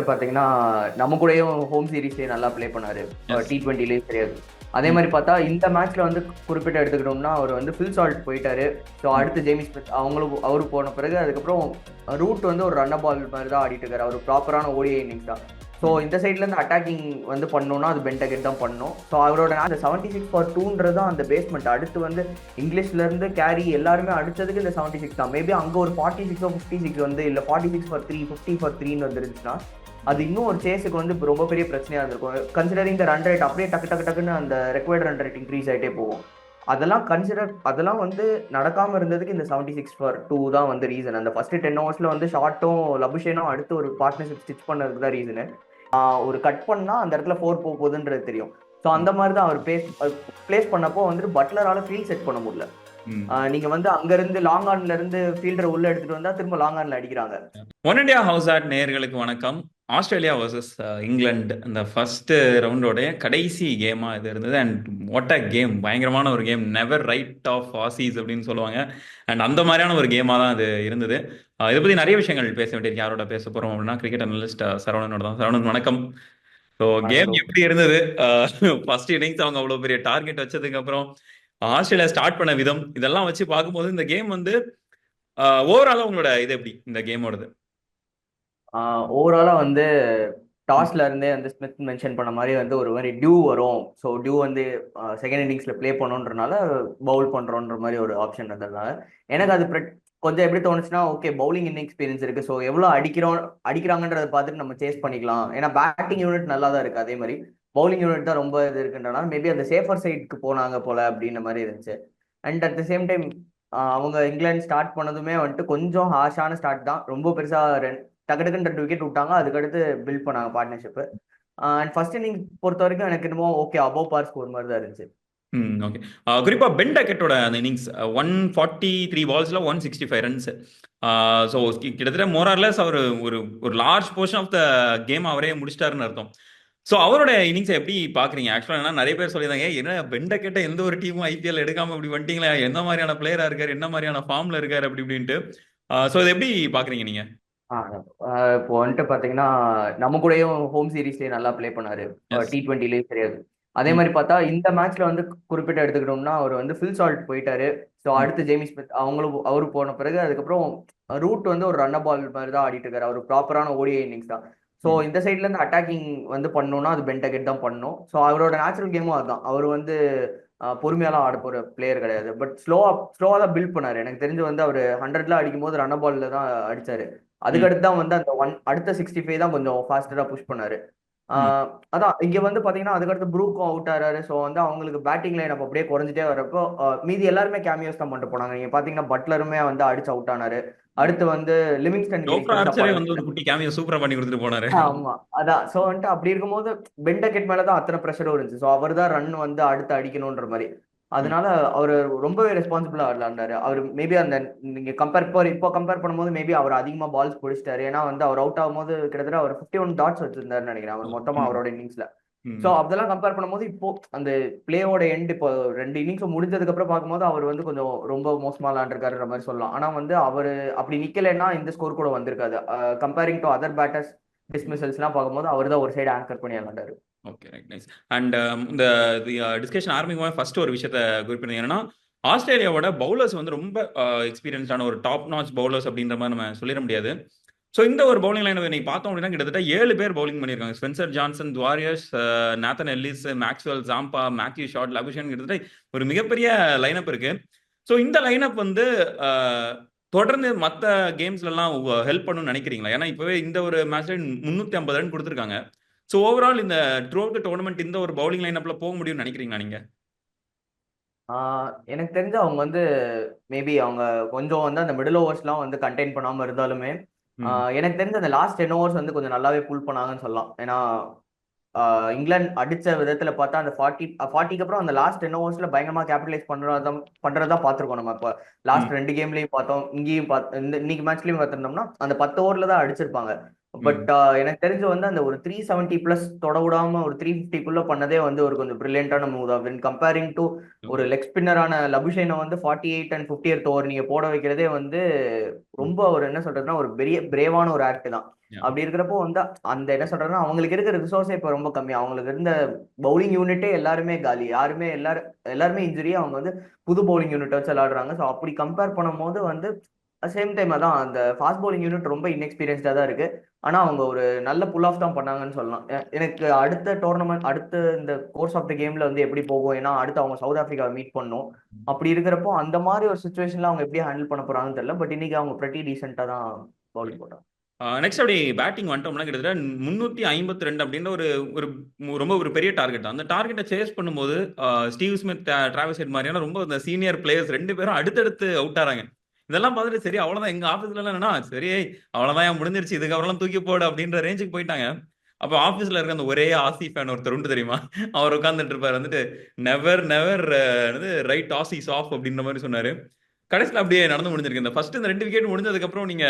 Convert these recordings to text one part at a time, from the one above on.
பாத்தீங்கன்னா நம்ம கூடயும் ஹோம் சீரிஸ்லயே நல்லா ப்ளே பண்ணாரு. டி ட்வெண்ட்டிலேயும் தெரியாது அதே. மாதிரி பார்த்தா இந்த மேட்ச்ல வந்து குறிப்பிட்டு எடுத்துக்கிட்டோம்னா அவர் வந்து ஃபில் சால்ட் போயிட்டாரு. ஸோ அடுத்து ஜேமி ஸ்மித் அவங்களும் அவரு போன பிறகு அதுக்கப்புறம் ரூட் வந்து ஒரு ரன்ன பால் மாதிரி தான் ஆடிட்டு இருக்காரு. அவர் ப்ராப்பரான ஓடிஐ இன்னிங்ஸ் தான். ஸோ இந்த சைட்லேருந்து அட்டாக்கிங் வந்து பண்ணோம்னா அது பென்டகெட் தான் பண்ணும். ஸோ அவரோட அந்த செவன்ட்டி சிக்ஸ் ஃபார் டூன்றது தான் அந்த பேஸ்மெண்ட் அடுத்து வந்து இங்கிலீஷ்லேருந்து கேரி எல்லாருமே அடிச்சதுக்கு இந்த செவன்ட்டி சிக்ஸ் தான். மேபி அங்கே ஒரு ஃபார்ட்டி சிக்ஸோ ஃபிஃப்டி சிக்ஸ் வந்து இல்லை forty six for three fifty for த்ரீன்னு வந்துருந்துச்சுன்னா அது இன்னும் ஒரு சேஸுக்கு வந்து இப்போ ரொம்ப பெரிய பிரச்சனையாக இருந்திருக்கும். கன்சிடரிங் இந்த ரன் ரேட் அப்படியே டக்கு டக்கு டக்குன்னு அந்த ரெக்வயர்ட் ரன் ரேட் இன்க்ரீஸ் ஆகிட்டே போகும். அதெல்லாம் கன்சிடர் அதெல்லாம் வந்து நடக்காமல் இருந்ததுக்கு இந்த செவன்ட்டி சிக்ஸ் ஃபார் டூ தான் வந்து ரீசன் அந்த ஃபர்ஸ்ட் டென் ஹவர்ஸில் வந்து ஷார்ட்டும் லபுஷேனும் அடுத்து ஒரு பார்ட்னர்ஷிப் ஸ்டிச் பண்ணதுக்கு தான் ரீசனு ஒரு கட் பண்ணா அந்த இடத்துல ஃபோர் போக போகுதுன்றது தெரியும். ஸோ அந்த மாதிரி தான் அவர் பிளேஸ் பிளேஸ் பண்ணப்போ வந்துட்டு பட்லரால ஃபீல் செட் பண்ண முடியல. நீங்க வந்து அங்க இருந்து லாங் ஆன்ல இருந்து ஃபீல்டர் உள்ள எடுத்துட்டு வந்தா திரும்ப லாங் ஆன்ல அடிக்கிறாங்க. ஒன் இண்டியா ஹவுஸ் ஆட் நேயர்களுக்கு வணக்கம். ஆஸ்திரேலியா வர்சஸ் இங்கிலாந்து இந்த ஃபர்ஸ்ட் ரவுண்டோடைய கடைசி கேமா இது இருந்தது. அண்ட் வாட் அ கேம் பயங்கரமான ஒரு game never write off Aussies அப்படின்னு சொல்லுவாங்க. அண்ட் அந்த மாதிரியான ஒரு கேமா தான் இது இருந்தது. இதை பத்தி நிறைய விஷயங்கள் பேச வேண்டியிருக்கு. யாரோட பேச போறோம் அப்படின்னா கிரிக்கெட் அனலிஸ்ட் சரவணனோட தான். சரவணன் வணக்கம். ஸோ கேம் எப்படி இருந்தது? ஃபர்ஸ்ட் இன்னிங்ஸ் அவங்க அவ்வளோ பெரிய டார்கெட் வச்சதுக்கு அப்புறம் ஆஸ்திரேலியா ஸ்டார்ட் பண்ண விதம் இதெல்லாம் வச்சு பார்க்கும்போது இந்த கேம் வந்து ஓவராலா உங்களோட இது எப்படி இந்த கேமோடது ஓவராலா வந்து டாஸ்ல இருந்தே வந்து ஸ்மித் மென்ஷன் பண்ண மாதிரி வந்து ஒரு மாதிரி டியூ வரும். ஸோ டியூ வந்து செகண்ட் இன்னிங்ஸ்ல ப்ளே பண்ணுன்றனால பவுல் பண்றோன்ற மாதிரி ஒரு ஆப்ஷன் இருந்ததுனால எனக்கு அது கொஞ்சம் எப்படி தோணுச்சுன்னா ஓகே பவுலிங் இன்னிங் எக்ஸ்பீரியன்ஸ் இருக்கு. ஸோ எவ்வளோ அடிக்கிறோம் அடிக்கிறாங்கன்றத பார்த்துட்டு நம்ம சேஸ் பண்ணிக்கலாம். ஏன்னா பேட்டிங் யூனிட் நல்லா தான் இருக்கு அதே மாதிரி. பவுலிங் யூனிட் தான் ரொம்ப இது இருக்குன்றனால மேபி அந்த சேஃபர் சைடுக்கு போனாங்க போல அப்படின்ற மாதிரி இருந்துச்சு. And at the same time அவங்க இங்கிலாந்து ஸ்டார்ட் பண்ணதுமே வந்துட்டு கொஞ்சம் ஹாஷான ஸ்டார்ட் தான். ரொம்ப பெருசாக ரென் டக்கு டக்குன்னு ரெண்டு விக்கெட் விட்டாங்க. அதுக்கடுத்து பில்ட் பண்ணாங்க பார்ட்னர்ஷிப்பு அண்ட் ஃபர்ஸ்ட் இன்னிங் பொறுத்த வரைக்கும் எனக்கு என்னமோ ஓகே அபோவ் பார் ஸ்கோர் மாதிரி தான் இருந்துச்சு. ம் ஓகே குறிப்பா பென் டக்கெட்டோட அந்த innings one forty three பால்ஸ்ல one sixty five runs so கிட்டத்தட்ட மோரார்லெஸ் அவர் ஒரு ஒரு large portion of the game அவரே முடிச்சிட்டாருன்னு அர்த்தம். ஸோ அவரோட இன்னிங்ஸை எப்படி பாக்குறீங்க? ஆக்சுவலாக நிறைய பேர் சொல்லியிருந்தாங்க என்ன பெண்ட கேட்ட எந்த ஒரு டீமும் ஐபிஎல் எடுக்காம இப்படி வந்துட்டீங்களா? எந்த மாதிரியான பிளேயரா இருக்காரு? என்ன மாதிரியான ஃபார்ம்ல இருக்காரு? அப்படி இப்படின்ட்டு. ஸோ இதை எப்படி பாக்குறீங்க நீங்க? இப்போ வந்துட்டு பாத்தீங்கன்னா நம்ம கூடயும் ஹோம் சீரீஸ்லயே நல்லா ப்ளே பண்ணாரு. டி ட்வெண்ட்டிலேயும் தெரியாது அதே. மாதிரி பார்த்தா இந்த மேட்ச்ல வந்து குறிப்பிட்ட எடுத்துக்கிட்டோம்னா அவர் வந்து ஃபில் சால்ட் போயிட்டாரு. ஸோ அடுத்து ஜேமி ஸ்மித் அவங்களும் அவரு போன பிறகு அதுக்கப்புறம் ரூட் வந்து ஒரு ரன்ன பால் மாதிரி தான் ஆடிட்டு இருக்காரு. அவர் ப்ராப்பரான ஓடிஐ இன்னிங்ஸ் தான். ஸோ இந்த சைட்ல இருந்து அட்டாக்கிங் வந்து பண்ணோம்னா அது பென்டகெட் தான் பண்ணும் ஸோ அவரோட நேச்சுரல் கேமும் அதுதான் அவர் வந்து பொறுமையாலாம் ஆட போற பிளேயர் கிடையாது. பட் ஸ்லோவா ஸ்லோவா தான் பில்ட் பண்ணாரு. எனக்கு தெரிஞ்சு வந்து அவர் ஹண்ட்ரட்ல அடிக்கும் போது ரன்ன பால்ல தான் அடிச்சாரு. அதுக்கடுத்து தான் வந்து அந்த ஒன் அடுத்த சிக்ஸ்டி ஃபைவ் தான் கொஞ்சம் ஃபாஸ்டரா புஷ் பண்ணாரு. அதான் இங்க வந்து பாத்தீங்கன்னா அதுக்கடுத்து ப்ரூக்கும் அவுட் ஆறாரு. ஸோ வந்து அவங்களுக்கு பேட்டிங் லைன் அப்ப அப்படியே குறைஞ்சிட்டே வரப்போ மீதி எல்லாருமே கேமியோஸ் தான் பண்ணிட்டு போனாங்க. நீங்க பாத்தீங்கன்னா பட்லருமே வந்து அடிச்சு அவுட் ஆனாரு. அடுத்து வந்து லிவிங்ஸ்டன் கேமியோ சூப்பரா பண்ணி கொடுத்துட்டு போனாரு. ஆமா அதான். சோ வந்துட்டு அப்படி இருக்கும்போது பெண்டக்கெட் மேலதான் அத்தனை ப்ரெஷரும் இருந்துச்சு. சோ அவர் தான் ரன் வந்து அடுத்து அடிக்கணும்ன்ற மாதிரி. அதனால அவர் ரொம்பவே ரெஸ்பான்சிபிளா விளாண்டாரு அவர் மேபி அந்த நீங்க கம்பேர் இப்போ இப்போ கம்பேர் பண்ணும்போது மேபி அவர் அதிகமா பால்ஸ் பிடிச்சிட்டாரு. ஏன்னா வந்து அவர் அவுட் ஆகும்போது கிட்டத்தட்ட அவர் ஃபிஃப்டி ஒன் டாட்ஸ் வச்சிருந்தாரு நினைக்கிறேன் அவர் மொத்தமா அவரோட இன்னிங்ஸ்ல சோ அதெல்லாம் கம்பேர் பண்ணும்போது இப்போ அந்த பிளேயோட எண்ட் இப்போ ரெண்டு இன்னிங்ஸ் முடிஞ்சதுக்கு அப்புறம் பார்க்கும்போது அவர் வந்து கொஞ்சம் ரொம்ப மோசமா விளாண்டுருக்காருன்ற மாதிரி சொல்லலாம். ஆனா வந்து அவர் அப்படி நிக்கலைன்னா இந்த ஸ்கோர் கூட வந்திருக்காது. கம்பேரிங் டு அதர் பேட்டர்ஸ் டிஸ்மிசல்ஸ்லாம் பார்க்கும்போது அவர் தான் ஒரு சைடு ஆங்கர் பண்ணி விளாண்டாரு ஓகே ரைட் நைஸ் அண்ட் இந்த டிஸ்கஷன் ஆரம்பிக்கும் ஃபர்ஸ்ட் ஒரு விஷயத்த குறிப்பிட்டீங்க என்னன்னா ஆஸ்திரேலியாவோட பவுலர்ஸ் வந்து ரொம்ப uh, எக்ஸ்பீரியன்ஸான ஒரு டாப் நாச் பவுலர்ஸ் அப்படின்ற மாதிரி நம்ம சொல்லிட முடியாது. ஸோ இந்த ஒரு பவுலிங் லைன் நீங்கள் பார்த்தோம் அப்படின்னா கிட்டத்தட்ட ஏழு பேர் பவுலிங் பண்ணியிருக்காங்க. Spencer Johnson Dwarshuis Nathan Ellis Maxwell Zampa Matthew Short Labuschagne கிட்டத்தட்ட ஒரு மிகப்பெரிய லைனப் இருக்கு. ஸோ இந்த லைனப் வந்து uh, தொடர்ந்து மற்ற கேம்ஸ்லாம் ஹெல்ப் பண்ணணும்னு நினைக்கிறீங்களா? ஏன்னா இப்போவே இந்த ஒரு மேட்ச்ல முந்நூற்றி ஐம்பது ரன் கொடுத்துருக்காங்க. ஸோ ஓவரால் இந்த த்ரூ த டோர்னமெண்ட் இந்த ஒரு பவுலிங் லைனப்ல போக முடியும்னு நினைக்கிறீங்களா நீங்க? எனக்கு தெரிஞ்சு அவங்க வந்து மேபி அவங்க கொஞ்சம் வந்து அந்த மிடில் ஓவர்ஸ்லாம் வந்து கண்டெயின் பண்ணாம இருந்தாலுமே எனக்கு தெரிஞ்ச அந்த லாஸ்ட் டென் ஓவர்ஸ் வந்து கொஞ்சம் நல்லாவே புல் பண்ணாங்கன்னு சொல்லலாம். ஏன்னா இங்கிலாந்து அடிச்ச விதத்துல பார்த்தா அந்த ஃபார்ட்டி ஃபார்ட்டிக்கு அப்புறம் அந்த லாஸ்ட் டென் ஓவர்ஸ்ல பயங்கரமா கேபிட்டலைஸ் பண்றதா பண்றதா பார்த்துருக்கோம் நம்ம இப்போ. லாஸ்ட் ரெண்டு கேம்லயும் பார்த்தோம் இங்கேயும் பார்த்து இந்த இன்னைக்கு மேட்ச்லயும் பார்த்திருந்தோம்னா அந்த பத்து ஓவர்ல தான் அடிச்சிருப்பாங்க. பட் எனக்கு தெரிஞ்சு வந்து அந்த ஒரு த்ரீ செவன்ட்டி பிளஸ் தொட விடாம ஒரு த்ரீ ஃபிஃப்டிக்குள்ள பண்ணதே வந்து ஒரு கொஞ்சம் பிரில்லியண்டான மூவ் தான். வென் கம்பேரிங் டு ஒரு லெக் ஸ்பின்னரான லபுஷைனை வந்து forty eight and fifty eight over நீங்க போட வைக்கிறதே வந்து ரொம்ப ஒரு என்ன சொல்றதுன்னா ஒரு பெரிய பிரேவான ஒரு ஆக்ட் தான். அப்படி இருக்கிறப்போ வந்து அந்த என்ன சொல்றதுன்னா அவங்களுக்கு இருக்கிற ரிசோர்ஸே இப்போ ரொம்ப கம்மி. அவங்களுக்கு இருந்த பவுலிங் யூனிட்டே எல்லாருமே காலி. யாருமே எல்லாரும் எல்லாருமே இன்ஜுரி அவங்க வந்து புது பவுலிங் யூனிட் வச்சு விளையாடுறாங்க. ஸோ அப்படி கம்பேர் பண்ணும்போது வந்து சேம் டைம் அதான் அந்த ஃபாஸ்ட் பவுலிங் யூனிட் ரொம்ப இன்எக்ஸ்பீரியன்ஸ்டாக தான் இருக்கு. ஆனால் அவங்க ஒரு நல்ல புல் ஆஃப் தான் பண்ணாங்கன்னு சொல்லலாம். எனக்கு அடுத்த டோர்னமெண்ட் அடுத்த இந்த கோர்ஸ் ஆஃப் த கேம்ல வந்து எப்படி போகும்? ஏன்னா அடுத்து அவங்க சவுத் ஆப்பிரிக்காவை மீட் பண்ணும். அப்படி இருக்கிறப்போ அந்த மாதிரி ஒரு சுச்சுவேஷன்ல அவங்க எப்படி ஹேண்டில் பண்ண போறாங்கன்னு தெரியல. பட் இன்னைக்கு அவங்க ப்ரெட்டி ரீசெண்டாக தான் பவுலிங் போட்டாங்க. நெக்ஸ்ட் அப்படி பேட்டிங் வந்துட்டோம்னா கிட்டத்தட்ட முந்நூற்றி ஐம்பத்தி ரெண்டு அப்படின்ற ஒரு ஒரு ரொம்ப ஒரு பெரிய டார்கெட் அந்த டார்கெட்டை சேஸ் பண்ணும்போது ஸ்டீவ் ஸ்மித் டிராவல் மாதிரியான ரொம்ப அந்த சீனியர் பிளேயர்ஸ் ரெண்டு பேரும் அடுத்தடுத்து அவுட் ஆறாங்க. இதெல்லாம் பார்த்துட்டு சரி அவ்வளவுதான். எங்க ஆபீஸ்ல எல்லாம் என்னன்னா சரி அவ்வளவுதான் ஏன் முடிஞ்சிருச்சு? இதுக்கப்புறம் தூக்கி போடு அப்படின்ற ரேஞ்சுக்கு போயிட்டாங்க. அப்போ ஆபீஸ்ல இருக்க அந்த ஒரே ஆசி ஃபேன் ஒருத்தர் உண்டு தெரியுமா? அவர் உட்காந்துட்டு இருப்பாரு. வந்துட்டு never never write Aussies off அப்படின்ற மாதிரி சொன்னாரு. கடைசியில் அப்படியே நடந்து முடிஞ்சிருக்கு. இந்த ஃபர்ஸ்ட் இந்த ரெண்டு விக்கெட் முடிஞ்சதுக்கு அப்புறம் நீங்க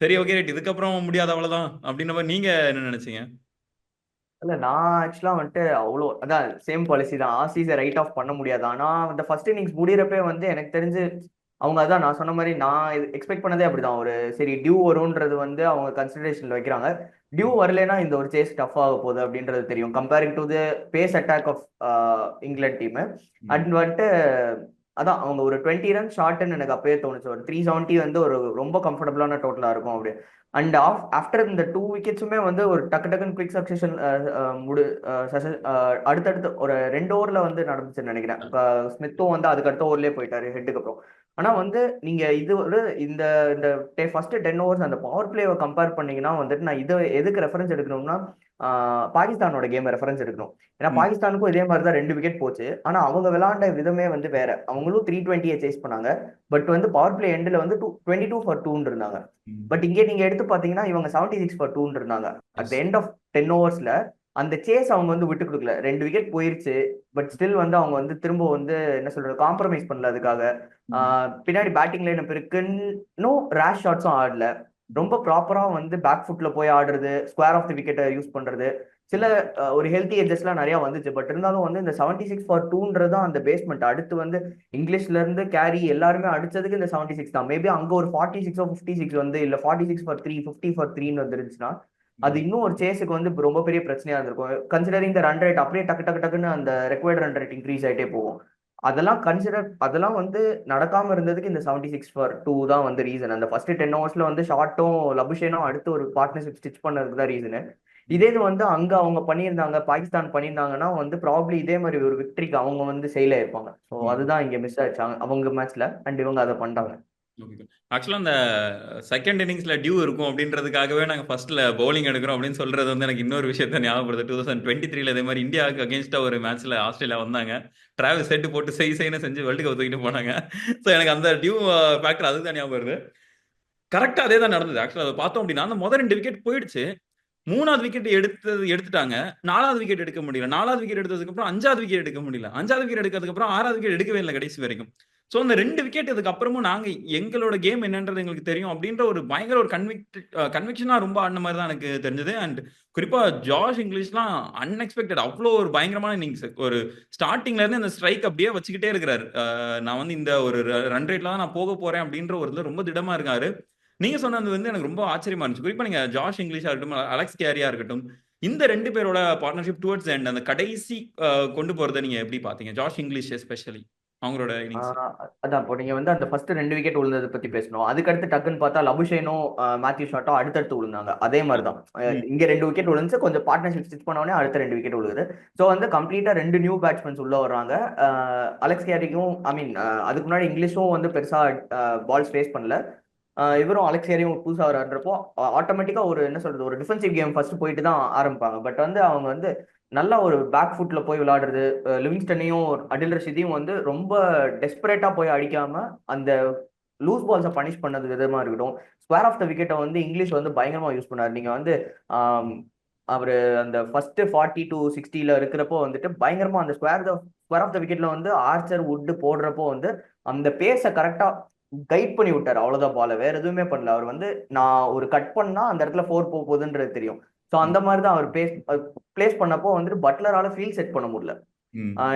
சரி ஓகே ரைட் இதுக்கப்புறம் முடியாது அவ்வளவுதான் அப்படின்ற மாதிரி நீங்க என்ன நினைச்சீங்க? இல்ல நான் ஆக்சுவலா வந்துட்டு அவ்வளோ அதான் சேம் பாலிசி தான். ஆசிஸை ரைட் ஆஃப் பண்ண முடியாது. ஆனா அந்த ஃபர்ஸ்ட் இன்னிங்ஸ் முடியிறப்பே வந்து எனக்கு தெரிஞ்சு அவங்க அதான் நான் சொன்ன மாதிரி நான் எக்ஸ்பெக்ட் பண்ணதே அப்படிதான். ஒரு சரி டியூ வரும்ன்றது வந்து அவங்க கன்சிடரேஷன்ல வைக்கிறாங்க. டியூ வரலைன்னா இந்த ஒரு சேஸ் டஃப் ஆக போகுது அப்படின்றது தெரியும். Comparing to the pace attack of England team and வந்துட்டு அதான் அவங்க ஒரு டுவெண்ட்டி ரன் ஷார்ட்னு எனக்கு அப்பயே தோணுச்சு. ஒரு த்ரீ செவன்ட்டி வந்து ஒரு ரொம்ப கம்ஃபர்டபுளான டோட்டலா இருக்கும் அப்படி அண்ட் ஆஃப் ஆஃப்டர் இந்த டூ விக்கெட்ஸுமே வந்து ஒரு டக்கு டக்குன்னு குவிக் சக்சஷன் முடு அடுத்தடுத்து ஒரு ரெண்டு ஓவர்ல வந்து நடந்துச்சுன்னு நினைக்கிறேன். இப்போ ஸ்மித்தும் வந்து அதுக்கு அடுத்த ஓவர்லேயே போயிட்டாரு ஹெட்டுக்கு அப்புறம். ஆனா வந்து நீங்க இது ஒரு இந்த இந்த ஃபர்ஸ்ட் டென் ஓவர்ஸ் அந்த பவர் பிளேவை கம்பேர் பண்ணீங்கன்னா வந்துட்டு நான் இதை எதுக்கு ரெஃபரன்ஸ் எடுக்கணும்னா பாகிஸ்தானோட கேம் ரெஃபரன்ஸ் எடுக்கணும். ஏன்னா. பாகிஸ்தானுக்கும் இதே மாதிரி தான் ரெண்டு விக்கெட் போச்சு. ஆனா அவங்க விளையாண்ட விதமே வந்து வேற. அவங்களும் த்ரீ டுவெண்ட்டியை சேஸ் பண்ணாங்க. பட் வந்து பவர் பிளே எண்டில் வந்து டூ டுவெண்ட்டி டூ ஃபார் டூன்னு இருந்தாங்க. பட் இங்கே நீங்க எடுத்து பாத்தீங்கன்னா இவங்க செவன்டி சிக்ஸ் ஃபார் டூன்னு இருந்தாங்க. அட் எண்ட் ஆஃப் டென் ஓவர்ஸ்ல அந்த சேஸ் அவங்க வந்து விட்டு கொடுக்கல. ரெண்டு விக்கெட் போயிருச்சு. பட் ஸ்டில் வந்து அவங்க வந்து திரும்ப வந்து என்ன சொல்றது காம்ப்ரமைஸ் பண்ணல அதுக்காக. பின்னாடி பேட்டிங் லைன் இருக்குன்னு ரேஷ் ஷாட்ஸும் ஆடல. ரொம்ப ப்ராப்பரா வந்து பேக் ஃபுட்ல போய் ஆடுறது ஸ்கொயர் ஆஃப் தி விக்கெட்டை யூஸ் பண்றது. சில ஒரு ஹெல்த்தி எட்ஜஸ்லாம் நிறைய வந்துச்சு. பட் இருந்தாலும் வந்து இந்த செவன்டி சிக்ஸ் ஃபார் டூன்றது தான் அந்த பேஸ்மெண்ட் அடுத்து வந்து இங்கிலீஷ்ல இருந்து கேரி எல்லாருமே அடிச்சதுக்கு இந்த செவன்டி சிக்ஸ் தான். மேபி அங்க ஒரு ஃபார்ட்டி சிக்ஸோ ஃபிஃப்டி சிக்ஸ் வந்து இல்ல forty six four three fifty four த்ரீன்னு வந்துருந்துச்சுன்னா அது இன்னும் ஒரு சேஸுக்கு வந்து ரொம்ப பெரிய பிரச்சனையா இருந்திருக்கும். கன்சிடரிங் த ரன் ரேட் அப்படியே டக்கு டக்கு டக்குன்னு அந்த ரெக்வயர்ட் ரன் ரேட் இன்க்ரீஸ் ஆயிட்டே போகும். அதெல்லாம் கன்சிடர் அதெல்லாம் வந்து நடக்காம இருந்ததுக்கு இந்த செவன்டி சிக்ஸ் ஃபார் டூ தான் வந்து ரீசன் அந்த ஃபர்ஸ்ட் டென் ஹவர்ஸ்ல வந்து ஷார்ட்டும் லபுஷேனும் அடுத்து ஒரு பார்ட்னர்ஷிப் ஸ்டிச் பண்ணதுக்கு தான் ரீசனு இதே இது வந்து அங்க அவங்க பண்ணியிருந்தாங்க பாகிஸ்தான் பண்ணியிருந்தாங்கன்னா வந்து ப்ராப்ளி இதே மாதிரி ஒரு விக்டரிக்கு அவங்க வந்து செயல இருப்பாங்க ஸோ. அதுதான் இங்க மிஸ் ஆயிடுச்சாங்க அவங்க மேட்ச்ல அண்ட் இவங்க அதை பண்ணிட்டாங்க. ஆக்சுவலாக அந்த செகண்ட் இன்னிங்ஸ்ல டியூ இருக்கும் அப்படின்றதுக்காகவே நாங்கள் ஃபர்ஸ்ட்ல பவுலிங் எடுக்கிறோம் அப்படின்னு சொல்றது வந்து எனக்கு இன்னொரு விஷயத்த ஞாபகப்படுது டூ தௌசண்ட் டுவெண்ட்டி த்ரீல இதே மாதிரி இந்தியாவுக்கு அகேன்ஸ்டா ஒரு மேட்ச்ல ஆஸ்திரேலியா வந்தாங்க. டிராவல் செட்டு போட்டு செய் செய்யணும் செஞ்சு வேர்ல்டு கப் தூக்கிட்டு போனாங்க. ஸோ எனக்கு அந்த டியூ ஃபேக்டர் அதுதான் ஞாபகம் வருது. கரெக்டாக அதே தான் நடந்தது. ஆக்சுவலாக அதை பார்த்தோம் அப்படின்னா அந்த முதல் ரெண்டு விக்கெட் போயிடுச்சு. மூணாவது விக்கெட் எடுத்தது எடுத்துட்டாங்க. நாலாவது விக்கெட் எடுக்க முடியல. நாலாவது விக்கெட் எடுத்ததுக்கு அப்புறம் அஞ்சாவது விக்கெட் எடுக்க முடியல. அஞ்சாவது விக்கெட் எடுக்கிறதுக்கு அப்புறம் ஆறாவது விக்கெட் எடுக்கவே இல்லை கடைசி வரைக்கும். ஸோ அந்த ரெண்டு விக்கெட் இதுக்கப்புறமும் நாங்கள் எங்களோட கேம் என்னன்றது எங்களுக்கு தெரியும் அப்படின்ற ஒரு பயங்கர ஒரு கன்விக்ட் கன்விக்ஷனாக ரொம்ப ஆடின மாதிரி தான் எனக்கு தெரிஞ்சது. அண்ட் குறிப்பாக ஜார்ஜ் இங்கிலீஷ்லாம் அன்எக்ஸ்பெக்டட் அவ்வளோ ஒரு பயங்கரமான இன்னிங்ஸ் ஒரு ஸ்டார்டிங்லேருந்து அந்த இந்த ஸ்ட்ரைக் அப்படியே வச்சுக்கிட்டே இருக்கிறாரு. நான் வந்து இந்த ஒரு ரன் ரேட்ல தான் நான் போக போகிறேன் அப்படின்ற ஒரு இதில் ரொம்ப திடமாக இருக்காரு. நீங்கள் சொன்னது வந்து எனக்கு ரொம்ப ஆச்சரியமா இருந்துச்சு. குறிப்பாக நீங்கள் ஜார்ஜ் இங்கிலீஷாக இருக்கட்டும் அலெக்ஸ் கேரியா இருக்கட்டும் இந்த ரெண்டு பேரோட பார்ட்னர்ஷிப் டுவர்ட்ஸ் அண்ட் அந்த கடைசி கொண்டு போகிறத நீங்கள் எப்படி பார்த்தீங்க? ஜார்ஜ் இங்கிலீஷ் எஸ்பெஷலி அவங்களோட அதான் இப்போ நீங்க வந்து அந்த ஃபர்ஸ்ட் ரெண்டு விக்கெட் விழுந்ததை பத்தி பேசணும். அதுக்கடுத்து டக்குன்னு பார்த்தா லபுஷேனும் மேத்யூ ஷாட்டும் அடுத்தடுத்து விழுந்தாங்க அதே மாதிரி தான். இங்க ரெண்டு விக்கெட் விழுந்துச்சு கொஞ்சம் பார்ட்னர்ஷிப் ஸ்டிச் பண்ண உடனே அடுத்த ரெண்டு விக்கெட் விழுகுது ஸோ வந்து கம்ப்ளீட்டா ரெண்டு நியூ பேட்ஸ்மேன்ஸ் உள்ள வர்றாங்க. அலெக்ஸ் கேரிக்கும் ஐ மீன் அதுக்கு முன்னாடி இங்கிலீஷும் வந்து பெருசா பால்ஸ் ஃபேஸ் பண்ணல. இவரும் அலெக்ஸ் கேரியும் புதுசாக வர்றப்போ ஆட்டோமேட்டிக்காக ஒரு என்ன சொல்றது ஒரு டிஃபென்சிவ் கேம் ஃபர்ஸ்ட் போயிட்டு தான் ஆரம்பிப்பாங்க. பட் வந்து அவங்க வந்து நல்ல ஒரு பேக் ஃபுட்ல போய் விளையாடுறது லிவிங்ஸ்டனையும் அடில் ரஷீதையும் வந்து ரொம்ப டெஸ்பரேட்டா போய் அடிக்காம அந்த லூஸ் பால்ஸை பனிஷ் பண்ணது விதமா இருக்கட்டும். ஸ்கொயர் ஆஃப் த விக்கெட்டை வந்து இங்கிலீஷ் வந்து பயங்கரமா யூஸ் பண்ணாரு. நீங்க வந்து அவர் அந்த ஃபர்ஸ்ட் ஃபார்ட்டி டு சிக்ஸ்டியில் இருக்கிறப்போ வந்துட்டு பயங்கரமா அந்த ஸ்கொயர் ஸ்கொயர் ஆஃப் த விக்கெட்ல வந்து ஆர்ச்சர் உட்டு போடுறப்போ வந்து அந்த பேஸை கரெக்டா கைட் பண்ணி விட்டாரு. அவ்வளவுதான் பால வேற எதுவுமே பண்ணல. அவர் வந்து நான் ஒரு கட் பண்ணா அந்த இடத்துல ஃபோர் போக போகுதுன்றது தெரியும். ஸோ அந்த மாதிரி தான் அவர் பேஸ் பிளேஸ் பண்ணப்போ வந்துட்டு பட்லரால ஃபீல் செட் பண்ண முடியல.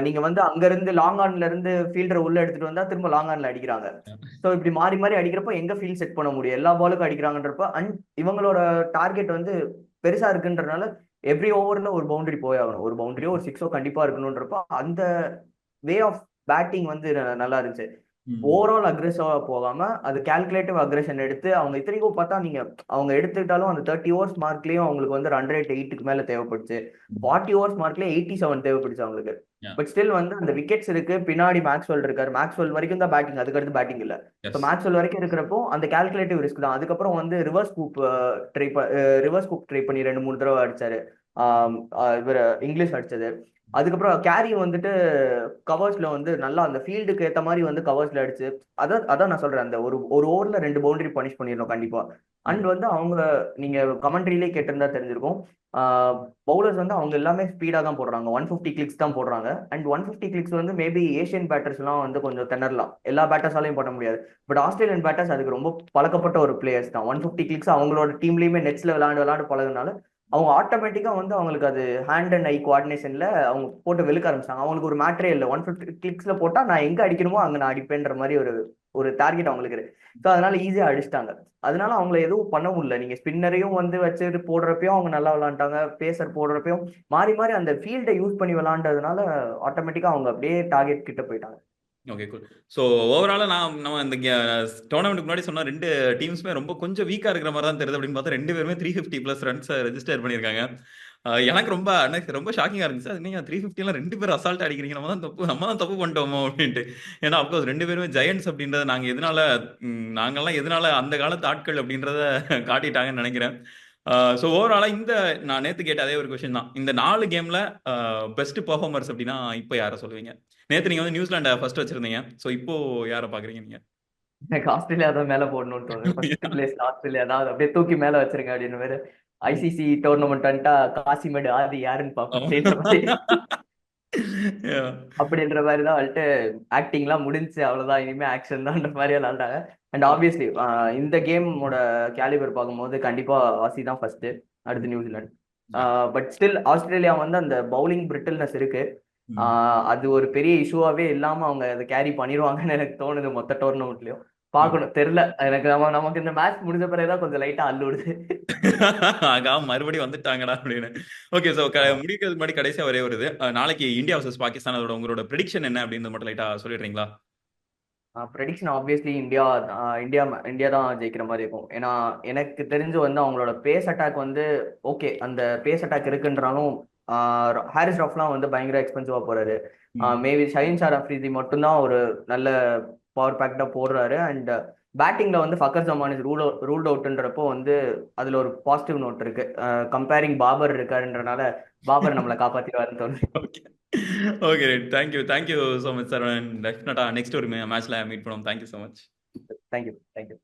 நீங்க வந்து அங்க இருந்து லாங் ஆன்ல இருந்து ஃபீல்டரை உள்ள எடுத்துட்டு வந்தா திரும்ப லாங் ஆன்ல அடிக்கிறாங்க. ஸோ இப்படி மாறி மாறி அடிக்கிறப்போ எங்க ஃபீல் செட் பண்ண முடியும்? எல்லா பாலுக்கும் அடிக்கிறாங்கன்றப்ப அண்ட் இவங்களோட டார்கெட் வந்து பெருசா இருக்குன்றனால எவ்ரி ஓவர்ல ஒரு பவுண்டரி போய் ஆகணும். ஒரு பவுண்டரியோ ஒரு சிக்ஸோ கண்டிப்பா இருக்கணுன்றப்ப அந்த வே ஆஃப் பேட்டிங் வந்து நல்லா இருந்துச்சு. ஓவரால் அக்ரெசிவா போகாம அது கால்குலேட்டிவ் அக்ரெஷன் எடுத்து அவங்க இத்தனைக்கும் பார்த்தா நீங்க அவங்க எடுத்துக்கிட்டாலும் அந்த தேர்ட்டி ஓவர்ஸ் மார்க்லயும் அவங்களுக்கு வந்து ரன் ரேட் எயிட்டுக்கு மேல தேவைப்படுச்சு. ஃபார்ட்டி ஓவர்ஸ் மார்க்லயே எயிட்டி செவன் தேவைப்படுச்சு அவங்களுக்கு. பட் ஸ்டில் வந்து அந்த விக்கெட்ஸ் இருக்கு பின்னாடி மேக்ஸ்வெல் இருக்காரு. மேக்ஸ்வெல் வரைக்கும் தான் பேட்டிங் அதுக்கடுத்து பேட்டிங் இல்ல. ஸோ மேக்ஸ்வெல் வரைக்கும் இருக்கிறப்போ அந்த கால்குலேட்டிவ் ரிஸ்க் தான். அதுக்கப்புறம் வந்து ரிவர்ஸ் கூப் ட்ரை ரிவர்ஸ் கூப் ட்ரை பண்ணி ரெண்டு மூணு தடவை அடிச்சாரு. இவர் இங்கிலீஷ் அடிச்சது. அதுக்கப்புறம் கேரி வந்துட்டு கவர்ஸ்ல வந்து நல்லா அந்த ஃபீல்டுக்கு ஏத்த மாதிரி வந்து கவர்ஸ்ல அடிச்சு அதான் அதான் நான் சொல்றேன். அந்த ஒரு ஒரு ஓவர்ல ரெண்டு பவுண்டரி பனிஷ் பண்ணிடணும் கண்டிப்பா. அண்ட் வந்து அவங்க நீங்க கமெண்ட்ரிலே கேட்டிருந்தா தெரிஞ்சிருக்கும். பவுலர்ஸ் வந்து அவங்க எல்லாமே ஸ்பீடா தான் போடுறாங்க. ஒன் ஃபிஃப்டி கிளிக்ஸ் தான் போடுறாங்க. அண்ட் ஒன் ஃபிஃப்டி கிளிக்ஸ் வந்து மேபி ஏஷியன் பேட்டர்ஸ்லாம் வந்து கொஞ்சம் திணறலாம். எல்லா பேட்டர்ஸாலையும் பண்ண முடியாது. பட் ஆஸ்திரேலியன் பேட்டர்ஸ் அதுக்கு ரொம்ப பழக்கப்பட்ட ஒரு பிளேயர்ஸ் தான். ஒன் ஃபிஃப்டி கிளிக்ஸ் அவங்களோட டீம்லயுமே நெட்ஸ்ல விளையாண்டு விளையாண்டு பழகுனால அவங்க ஆட்டோமேட்டிக்காக வந்து அவங்களுக்கு அது ஹேண்ட் அண்ட் ஐ கோஆர்டினேஷனில் அவங்க போட்டு வெளுக்க ஆரம்பிச்சாங்க. அவங்களுக்கு ஒரு மேட்ரே இல்லை. ஒன் ஃபிஃப்டி கிளிக்ஸில் போட்டால் நான் எங்கே அடிக்கணுமோ அங்கே நான் அடிப்பேன்ற மாதிரி ஒரு ஒரு டார்கெட் அவங்களுக்கு ஸோ அதனால ஈஸியாக அடிச்சிட்டாங்க. அதனால அவங்கள எதுவும் பண்ண முடியல. நீங்கள் ஸ்பின்னரையும் வந்து வச்சுட்டு போடுறப்பையும் அவங்க நல்லா விளாண்டாங்க. பேசர் போடுறப்பையும் மாறி மாறி அந்த ஃபீல்டை யூஸ் பண்ணி விளாண்டதுனால ஆட்டோமேட்டிக்காக அவங்க அப்படியே டார்கெட் கிட்ட போயிட்டாங்க. ஓகே குல் ஸோ ஓவராலாக நான் நம்ம இந்த டோர்னமெண்ட்டுக்கு முன்னாடி சொன்ன ரெண்டு டீம்ஸுமே ரொம்ப கொஞ்சம் வீக்காக இருக்கிற மாதிரி தான் தெரியுது அப்படின்னு பார்த்தா ரெண்டு பேருமே த்ரீ ஃபிஃப்டி ப்ளஸ் ரன்ஸை ரெஜிஸ்டர் பண்ணியிருக்காங்க. எனக்கு ரொம்ப எனக்கு ரொம்ப ஷாக்கிங்காக இருந்துச்சு. அது நீங்கள் த்ரீ ஃபிஃப்டிலாம் ரெண்டு பேர் அசால்ட் அடிக்கிறீங்க. நம்ம தான் தப்பு நம்ம தான் தப்பு பண்ணிட்டோமோ அப்படின்ட்டு. ஏன்னா அப்கோர்ஸ் ரெண்டு பேருமே ஜெயன்ஸ் அப்படின்றத நாங்கள் எதனால நாங்கள்லாம் எதனால அந்த காலத்து ஆட்கள் அப்படின்றத காட்டிட்டாங்கன்னு நினைக்கிறேன். ஸோ ஓவராலாக இந்த நான் நேற்று கேட்ட அதே ஒரு கொஷின் தான். இந்த நாலு கேமில் பெஸ்ட் பர்ஃபார்மர்ஸ் அப்படின்னா இப்போ யாரை சொல்லுவீங்க? நேற்று நீங்கள் வந்து நியூசிலாண்டை ஃபர்ஸ்ட் வச்சிருந்தீங்க. ஸோ இப்போ யாரை பார்க்குறீங்க நீங்கள் எனக்கு ஆஸ்திரேலியா தான் மேல போடணும்னு தோணுது. பிளேஸ் ஆஸ்திரேலியா தான். அப்படியே தூக்கி மேல வச்சிருங்க அப்படின்னு வேற ஐசிசி டோர்னமெண்ட் வந்துட்டா காசிமேடு ஆதி யாருன்னு பார்ப்போம். அப்படின்ற மாதிரி. அப்படின்ற மாதிரி தான் வந்துட்டு ஆக்டிங்லாம் முடிஞ்சு அவ்வளவுதான். இனிமே ஆக்ஷன் தான்ன்ற மாதிரி விளாண்டாங்க. அண்ட் ஆப்வியஸ்லி இந்த கேமோட கேலிபர் பார்க்கும்போது கண்டிப்பா ஆசி தான் ஃபர்ஸ்ட் அடுத்து நியூசிலாந்து பட் ஸ்டில் ஆஸ்திரேலியா வந்து அந்த பவுலிங் பிரிட்டில்னஸ் இருக்கு. ஆஹ் அது ஒரு பெரிய இஷ்யூவாவே இல்லாம அவங்க அதை கேரி பண்ணிடுவாங்கன்னு எனக்கு தோணுது மொத்த டோர்னமெண்ட்லயும் பார்க்கணும். தெரியல. எனக்கு நம்ம நமக்கு இந்த மேட்ச் முடிஞ்ச பிறகுதான் கொஞ்சம் லைட்டா அள்ளுடுது. ஆகா மறுபடியும் வந்துட்டாங்கடா அப்படின்னு. ஓகே ஸோ முடிக்கிறதுக்கு முன்னாடி கடைசியாக ஒரே வருது அஹ், நாளைக்கு இந்தியா வர்சஸ் பாகிஸ்தான் அதோட உங்களோட ப்ரெடிக்ஷன் என்ன அப்படின்னு மட்டும் லைட்டாக சொல்லிடுறீங்களா? Prediction obviously India India India தான் ஜெயிக்கிற மாதிரி இருக்கும். ஏன்னா எனக்கு தெரிஞ்சு வந்து அவங்களோட பேஸ் அட்டாக் வந்து ஓகே அந்த பேஸ் அட்டாக் இருக்குன்றாலும் ஹாரிஸ் ரஃப்லாம் வந்து பயங்கர எக்ஸ்பென்சிவா போறாரு. மேபி ஷஹின் ஷார் அஃப்ரிதி மட்டும்தான் ஒரு நல்ல பவர் பேக்டா போடுறாரு. அண்ட் பேட்டிங்ல வந்து Fakhar Zaman is rule ruled அவுட்ன்றப்போ வந்து அதுல ஒரு பாசிட்டிவ் நோட் இருக்கு. கம்பேரிங் பாபர் இருக்காருன்றனால பாபர் நம்மளை காப்பாத்திடுவாருன்னு தோணுது. Okay okay thank you thank you so much sir டெஃபினட்டாக நெக்ஸ்ட் ஒரு மேட்ச்ல மீட் பண்ணுவோம் thank you so much thank you thank you